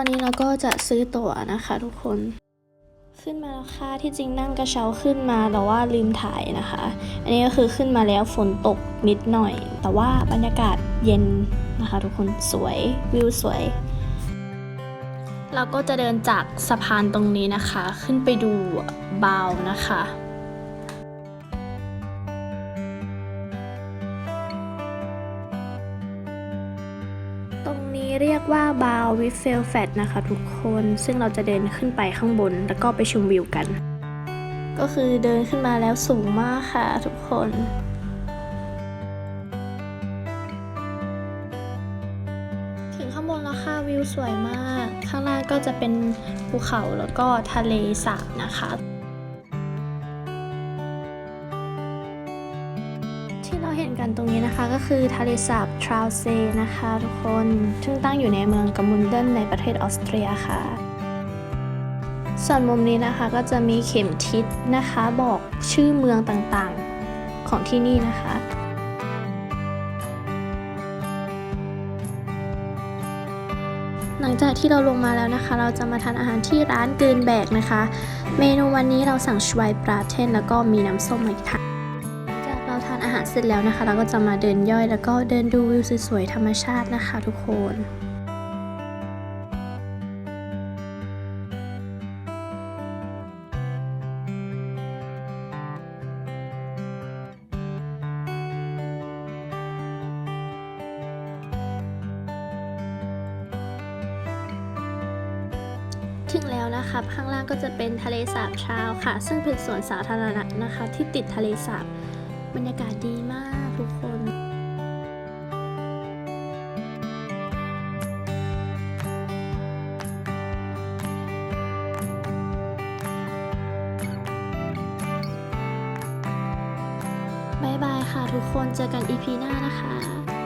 ตอนนี้เราก็จะซื้อตั๋วนะคะทุกคน ขึ้นมาแล้วค่ะที่จริงนั่งกระเช้าขึ้นมาแต่ว่าลืมถ่ายนะคะ อันนี้ก็คือขึ้นมาแล้วฝนตกนิดหน่อย แต่ว่าบรรยากาศเย็นนะคะ ทุกคนสวยวิวสวย เราก็จะเดินจากสะพานตรงนี้นะคะ ขึ้นไปดูบาวนะคะตรงนี้เรียกว่าบาววิฟเฟลแฟตนะคะทุกคน ซึ่งเราจะเดินขึ้นไปข้างบน แล้วก็ไปชมวิวกัน ก็คือเดินขึ้นมาแล้วสูงมากค่ะทุกคน ข้างบนแล้วค่ะวิวสวยมาก ข้างล่างก็จะเป็นภูเขาแล้วก็ทะเลสาบนะคะที่เราเห็นกันตรงนี้นะคะก็คือทะเลสาบทราวเซนะคะทุกคน ซึ่งตั้งอยู่ในเมืองกัมมุนเดนในประเทศออสเตรียค่ะ ส่วนมุมนี้นะคะก็จะมีเข็มทิศนะคะบอกชื่อเมืองต่างๆของที่นี่นะคะ หลังจากที่เราลงมาแล้วนะคะ เราจะมาทานอาหารที่ร้านเกินแบกนะคะ เมนูวันนี้เราสั่งชวายปลาเทนแล้วก็มีน้ำส้มมาอีกค่ะจากเราทานอาหารเสร็จแล้วนะคะ เราก็จะมาเดินย่อยแล้วก็เดินดูวิวสวยๆธรรมชาตินะคะ ทุกคน ถึงแล้วนะคะข้างล่างก็จะเป็นทะเลสาบชาวค่ะ ซึ่งเป็นสวนสาธารณะนะคะ ที่ติดทะเลสาบบรรยากาศดีมากทุกคนบายบายค่ะทุกคนเจอกัน EP หน้านะคะ